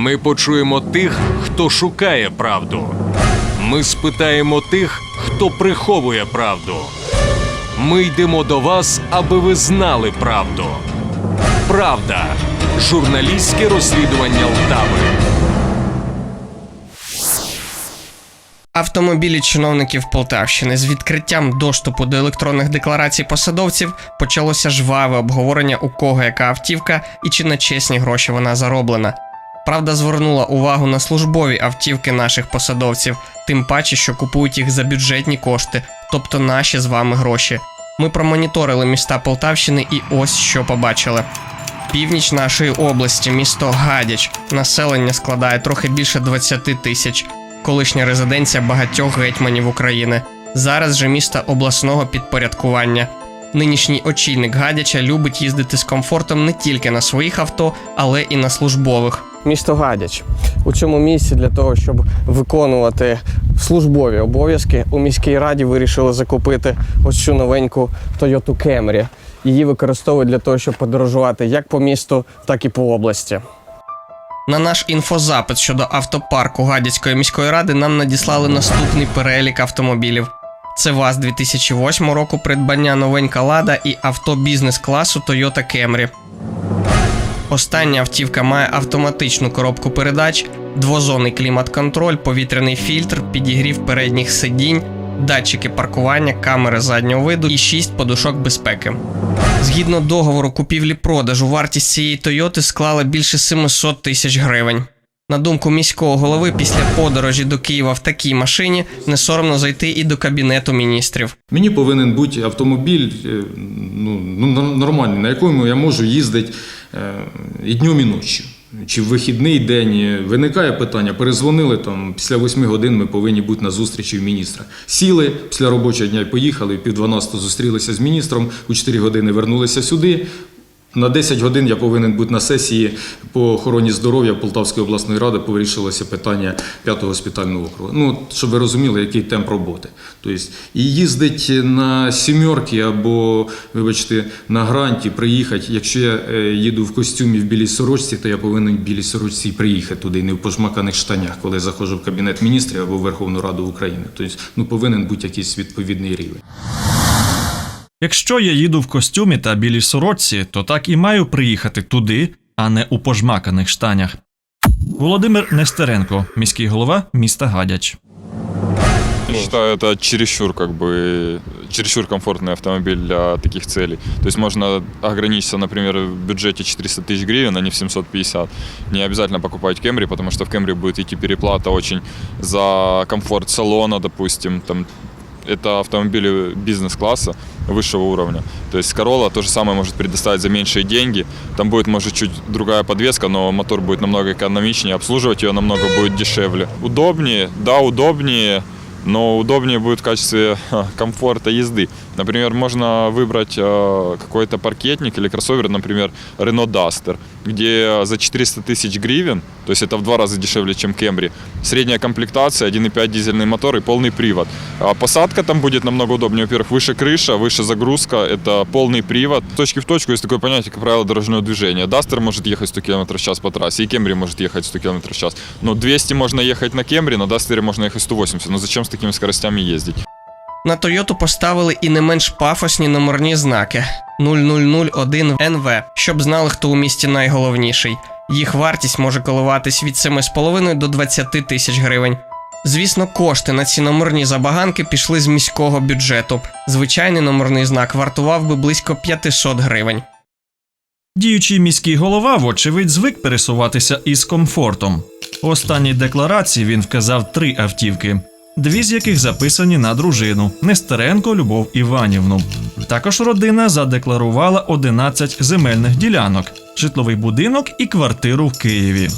Ми почуємо тих, хто шукає правду. Ми спитаємо тих, хто приховує правду. Ми йдемо до вас, аби ви знали правду. Правда. Журналістське розслідування Лтави. Автомобілі чиновників Полтавщини з відкриттям доступу до електронних декларацій посадовців почалося жваве обговорення, у кого яка автівка і чи на чесні гроші вона зароблена. Правда звернула увагу на службові автівки наших посадовців, тим паче, що купують їх за бюджетні кошти, тобто наші з вами гроші. Ми промоніторили міста Полтавщини і ось що побачили. Північ нашої області, місто Гадяч. Населення складає трохи більше 20 тисяч. Колишня резиденція багатьох гетьманів України. Зараз же місто обласного підпорядкування. Нинішній очільник Гадяча любить їздити з комфортом не тільки на своїх авто, але і на службових. Місто Гадяч у цьому місці для того, щоб виконувати службові обов'язки, у міській раді вирішили закупити ось цю новеньку Toyota Camry. Її використовують для того, щоб подорожувати як по місту, так і по області. На наш інфозапит щодо автопарку Гадяцької міської ради нам надіслали наступний перелік автомобілів. Це ВАЗ 2008 року придбання новенька Лада і авто бізнес-класу Toyota Camry. Остання автівка має автоматичну коробку передач, двозонний клімат-контроль, повітряний фільтр, підігрів передніх сидінь, датчики паркування, камери заднього виду і 6 подушок безпеки. Згідно договору купівлі-продажу, вартість цієї Тойоти склала більше 700 тисяч гривень. На думку міського голови, після подорожі до Києва в такій машині не соромно зайти і до кабінету міністрів. Мені повинен бути автомобіль е, ну, ну, нормальний, на якому я можу їздити і днем, і ночі. Чи в вихідний день виникає питання, перезвонили там після 8 годин ми повинні бути на зустрічі в міністра. Сіли після робочого дня поїхали, пів 12 зустрілися з міністром, у 4 години вернулися сюди. На 10 годин я повинен бути на сесії по охороні здоров'я Полтавської обласної ради, повирішилося питання п'ятого госпітального округу. Ну, щоб ви розуміли, який темп роботи. Тобто, і їздить на сімерки або, вибачте, на гранті приїхати. Якщо я е, їду в костюмі в білій сорочці, то я повинен в білій сорочці приїхати туди, не в пожмаканих штанях, коли заходжу в кабінет міністрів або в Верховну Раду України. Тобто, ну, повинен бути якийсь відповідний рівень. Якщо я їду в костюмі та білій сорочці, то так і маю приїхати туди, а не у пожмаканих штанях. Володимир Нестеренко, міський голова міста Гадяч. Я считаю, это чересчур, как бы, чересчур комфортный автомобиль для таких целей. То есть можно ограничиться, например, в бюджете 400 тысяч гривен, а не в 750. Не обязательно покупать Camry, потому что в Camry будет идти переплата очень за комфорт салона, допустим, там это автомобили бизнес-класса высшего уровня. То есть Corolla то же самое может предоставить за меньшие деньги. Там будет, может, чуть другая подвеска, но мотор будет намного экономичнее, обслуживать ее намного будет дешевле. Удобнее, да, удобнее, но удобнее будет в качестве комфорта езды. Например, можно выбрать э, какой-то паркетник или кроссовер, например, Renault Duster, где за 400 тысяч гривен, то есть это в два раза дешевле, чем Camry, средняя комплектация, 1.5 дизельный мотор и полный привод. А посадка там будет намного удобнее. Во-первых, выше крыша, выше загрузка, это полный привод. С точки в точку есть такое понятие, как правило дорожного движения. Duster может ехать 100 км в час по трассе, и Camry может ехать 100 км в час. Но 200 можно ехать на Camry, на Duster можно ехать 180. Но зачем такими скоростями ездить? На Тойоту поставили і не менш пафосні номерні знаки 0001 НВ, щоб знали, хто у місті найголовніший. Їх вартість може коливатись від 7,5 до 20 тисяч гривень. Звісно, кошти на ці номерні забаганки пішли з міського бюджету. Звичайний номерний знак вартував би близько 500 гривень. Діючий міський голова, вочевидь, звик пересуватися із комфортом. У останній декларації він вказав три автівки, дві з яких записані на дружину Нестеренко Любов Іванівну. Також родина задекларувала 11 земельних ділянок, житловий будинок і квартиру в Києві.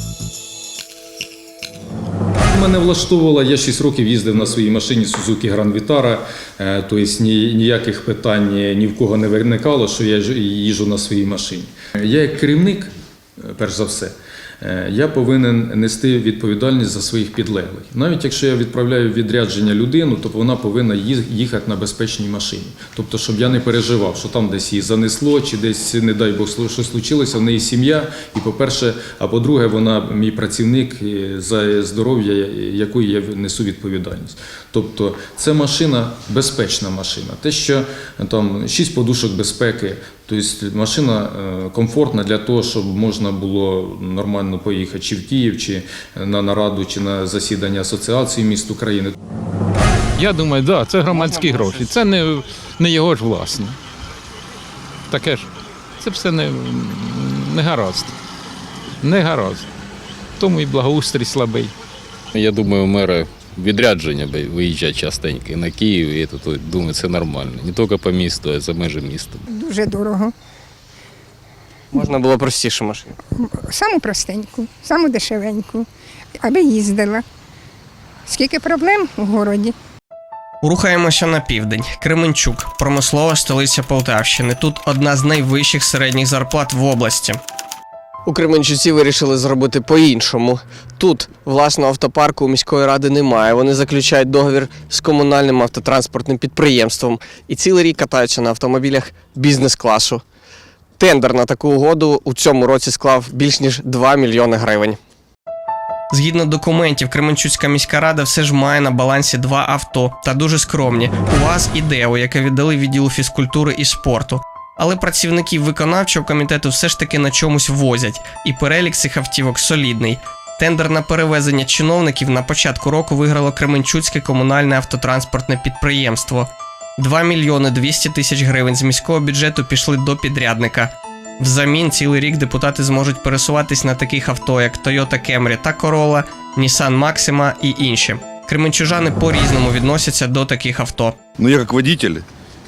Мене влаштовувало, я 6 років їздив на своїй машині Suzuki Grand Vitara, е, тобто ніяких питань ні в кого не виникало, що я їжджу на своїй машині. Я як керівник, е, перш за все, я повинен нести відповідальність за своїх підлеглих. Навіть якщо я відправляю відрядження людину, то вона повинна їхати на безпечній машині. Тобто, щоб я не переживав, що там десь її занесло, чи десь, не дай Бог, щось случилося, в неї сім'я. І, по-перше, а по-друге, вона мій працівник, за здоров'я якої я несу відповідальність. Тобто, це машина безпечна машина. Те, що там шість подушок безпеки, тобто машина е, комфортна для того, щоб можна було нормально поїхати чи в Київ, чи на нараду, чи на засідання асоціації міст України. Я думаю, да, це громадські гроші. Це не, не його ж власне. Таке ж. Це все не, не гаразд. Не гаразд. Тому і благоустрій слабий. Я думаю, мери відрядження би виїжджають частенько і на Київ, і тут думаю, це нормально. Не тільки по місту, а й за межі міста. Дуже дорого. Можна було простіше машину. Саму простеньку, саму дешевеньку, аби їздила. Скільки проблем у городі? Рухаємося на південь. Кременчук, промислова столиця Полтавщини. Тут одна з найвищих середніх зарплат в області. У Кременчуці вирішили зробити по-іншому. Тут власного автопарку у міської ради немає. Вони заключають договір з комунальним автотранспортним підприємством і цілий рік катаються на автомобілях бізнес-класу. Тендер на таку угоду у цьому році склав більш ніж 2 мільйони гривень. Згідно документів, Кременчуцька міська рада все ж має на балансі два авто та дуже скромні УАЗ і ДЕО, яке віддали відділу фізкультури і спорту. Але працівників виконавчого комітету все ж таки на чомусь возять, і перелік цих автівок солідний. Тендер на перевезення чиновників на початку року виграло Кременчуцьке комунальне автотранспортне підприємство. 2 мільйони 200 тисяч гривень з міського бюджету пішли до підрядника. Взамін цілий рік депутати зможуть пересуватись на таких авто, як Toyota Camry та Corolla, Nissan Maxima і інші. Кременчужани по-різному відносяться до таких авто. Но я как водитель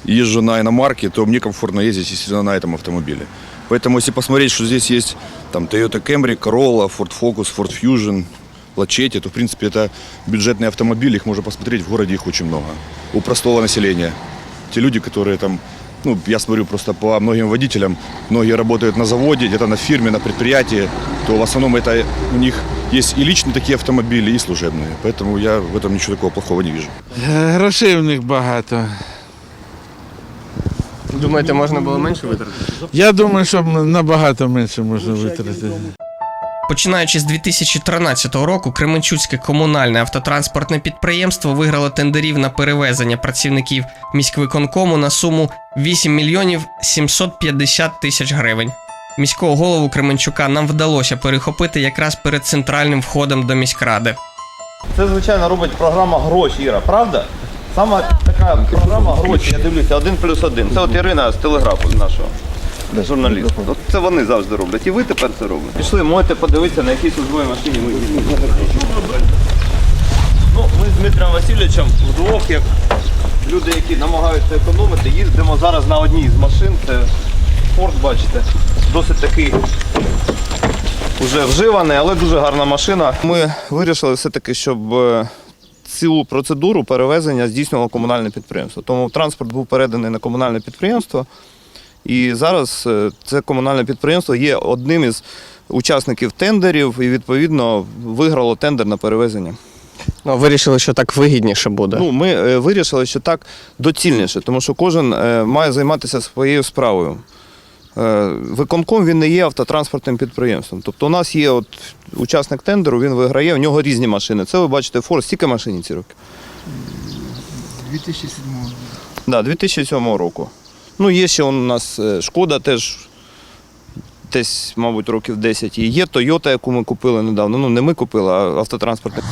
езжу на иномарке, то мне комфортно ездить, естественно, на этом автомобиле. Поэтому, если посмотреть, что здесь есть там Toyota Camry, Corolla, Ford Focus, Ford Fusion, Lachete, то, в принципе, это бюджетные автомобили, их можно посмотреть, в городе их очень много. У простого населения. Те люди, которые там, ну, я смотрю просто по многим водителям, многие работают на заводе, где-то на фирме, на предприятии, то в основном это у них есть и личные такие автомобили, и служебные. Поэтому я в этом ничего такого плохого не вижу. Грошей в них багато. Думаєте, можна було менше витратити? Я думаю, що набагато менше можна витратити. Починаючи з 2013 року, Кременчуцьке комунальне автотранспортне підприємство виграло тендерів на перевезення працівників міськвиконкому на суму 8 мільйонів 750 тисяч гривень. Міського голову Кременчука нам вдалося перехопити якраз перед центральним входом до міськради. Це, звичайно, робить програма гроші, Іра, правда? Саме така програма гроші, я дивлюся, один плюс один. Це от Ірина з телеграфу нашого. Журналіст. От це вони завжди роблять. І ви тепер це робите. Пішли, можете подивитися, на якій службовій машині їздите. Ну, ми з Дмитром Васильовичем вдвох, як люди, які намагаються економити, їздимо зараз на одній з машин. Це Ford, бачите, досить такий Уже вживаний, але дуже гарна машина. Ми вирішили все-таки, щоб е, цю процедуру перевезення здійснювало комунальне підприємство. Тому транспорт був переданий на комунальне підприємство. І зараз е, це комунальне підприємство є одним із учасників тендерів і відповідно виграло тендер на перевезення. Ну, вирішили, що так вигідніше буде. Ну, ми е, вирішили, що так доцільніше, тому що кожен е, має займатися своєю справою. Е, Виконком він не є автотранспортним підприємством. Тобто у нас є от учасник тендеру, він виграє, в нього різні машини. Це ви бачите Форд, скільки машині ці роки? 2007 року. Да, 2007 року. Ну, є ще у нас е, Шкода теж десь, мабуть, років 10. І є Toyota, яку ми купили недавно. Ну, не ми купили, а автотранспортний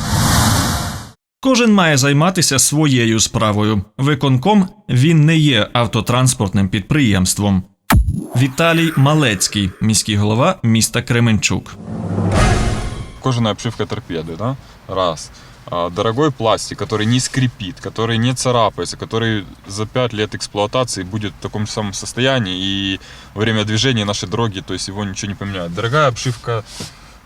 Кожен має займатися своєю справою. Виконком він не є автотранспортним підприємством. Віталій Малецький, міський голова міста Кременчук. Кожаная обшивка торпеды, да? Раз. А, Дорогой пластик, который не скрипит, который не царапается, который за 5 лет эксплуатации будет в таком же самом состоянии и во время движения нашей дороги, то есть его ничего не поменяет. Дорогая обшивка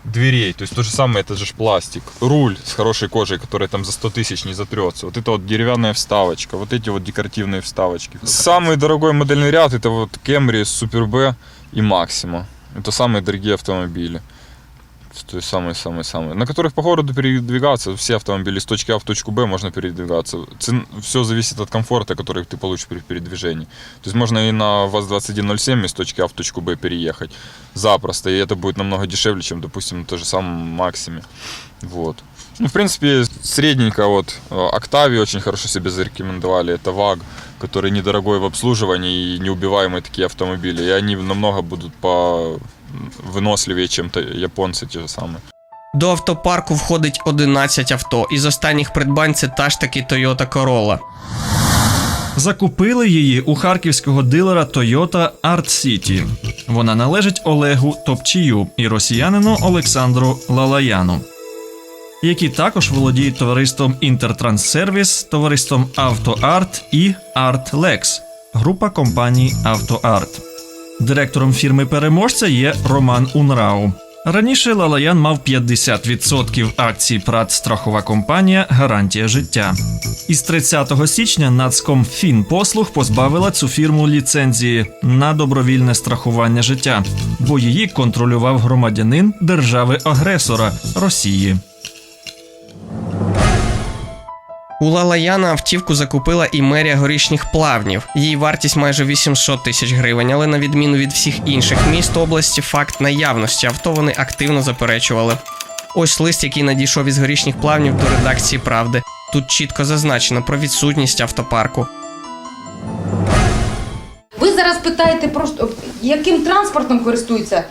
дверей, то есть то же самое, это же ж пластик. Руль с хорошей кожей, который там за 100 тысяч не затрется. Вот это вот деревянная вставочка, вот эти вот декоративные вставочки. Самый дорогой модельный ряд это вот Camry, Super B и Maxima. Это самые дорогие автомобили. То есть самые-самые-самые. На которых по городу передвигаться, все автомобили с точки А в точку Б можно передвигаться. все зависит от комфорта, который ты получишь при передвижении. То есть можно и на ВАЗ-2107 из точки А в точку Б переехать запросто, и это будет намного дешевле, чем, допустим, на том же самом Максиме. Вот. Ну, в принципе, средненько вот э, Октавии очень хорошо себя зарекомендовали. Это ВАГ, который недорогой в обслуживании и неубиваемые такие автомобили. И они намного будут по выносливее, чем то японцы те же самые. До автопарку входить 11 авто. Із останніх придбань це та ж таки Toyota Corolla. Закупили її у харківського дилера Toyota Art City. Вона належить Олегу Топчію і росіянину Олександру Лалаяну, які також володіють товариством Інтертранссервіс, товариством «Автоарт» і «Арт-Лекс» – група компаній «Автоарт». Директором фірми переможця є Роман Унрау. Раніше Лалаян мав 50% акцій ПРАТ страхова компанія Гарантія життя. Із 30 січня Нацком Фінпослуг позбавила цю фірму ліцензії на добровільне страхування життя, бо її контролював громадянин держави-агресора Росії. У Лалаяна автівку закупила і мерія горішніх плавнів. Її вартість майже 800 тисяч гривень, але на відміну від всіх інших міст області, факт наявності авто вони активно заперечували. Ось лист, який надійшов із горішніх плавнів до редакції Правди. Тут чітко зазначено про відсутність автопарку. Ви зараз питаєте просто, яким транспортом користуються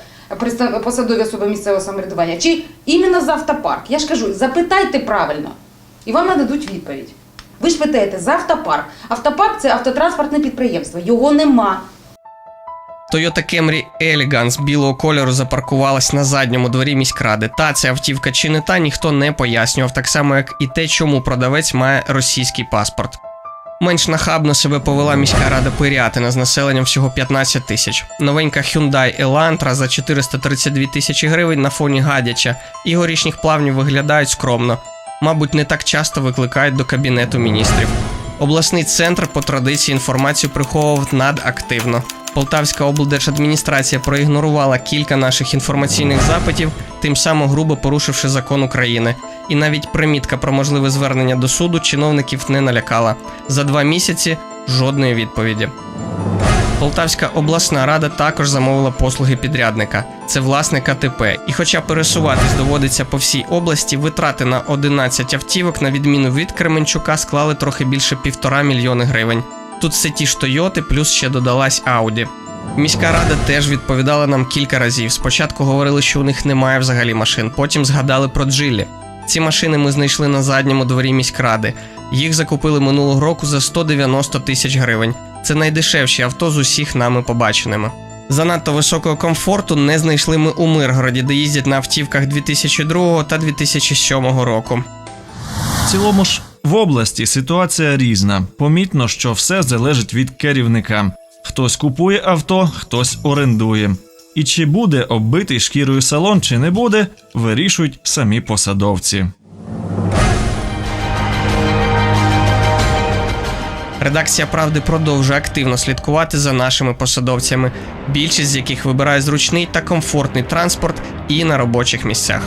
посадові особи місцевого самоврядування, чи іменно за автопарк? Я ж кажу, запитайте правильно, і вам нададуть відповідь. Ви ж питаєте за автопарк. Автопарк це автотранспортне підприємство, його нема. Toyota Camry Elegance білого кольору запаркувалась на задньому дворі міськради. Та ця автівка чи не та ніхто не пояснював, так само як і те, чому продавець має російський паспорт. Менш нахабно себе повела міська рада Пирятина з населенням всього 15 тисяч. Новенька Hyundai Elantra за 432 тисячі гривень на фоні гадяча і горішніх плавнів виглядають скромно. Мабуть, не так часто викликають до кабінету міністрів. Обласний центр по традиції інформацію приховував надактивно. Полтавська облдержадміністрація проігнорувала кілька наших інформаційних запитів, тим самим грубо порушивши закон України. І навіть примітка про можливе звернення до суду чиновників не налякала. За два місяці жодної відповіді. Полтавська обласна рада також замовила послуги підрядника. Це власник АТП. І хоча пересуватись доводиться по всій області, витрати на 11 автівок, на відміну від Кременчука, склали трохи більше півтора мільйони гривень. Тут все ті ж Тойоти, плюс ще додалась Ауді. Міська рада теж відповідала нам кілька разів. Спочатку говорили, що у них немає взагалі машин, потім згадали про джилі. Ці машини ми знайшли на задньому дворі міськради. Їх закупили минулого року за 190 тисяч гривень. Це найдешевші авто з усіх нами побаченими. Занадто високого комфорту не знайшли ми у Миргороді, де їздять на автівках 2002 та 2007 року. В цілому ж в області ситуація різна. Помітно, що все залежить від керівника. Хтось купує авто, хтось орендує. І чи буде оббитий шкірою салон, чи не буде, вирішують самі посадовці. Редакція правди продовжує активно слідкувати за нашими посадовцями, більшість з яких вибирає зручний та комфортний транспорт і на робочих місцях.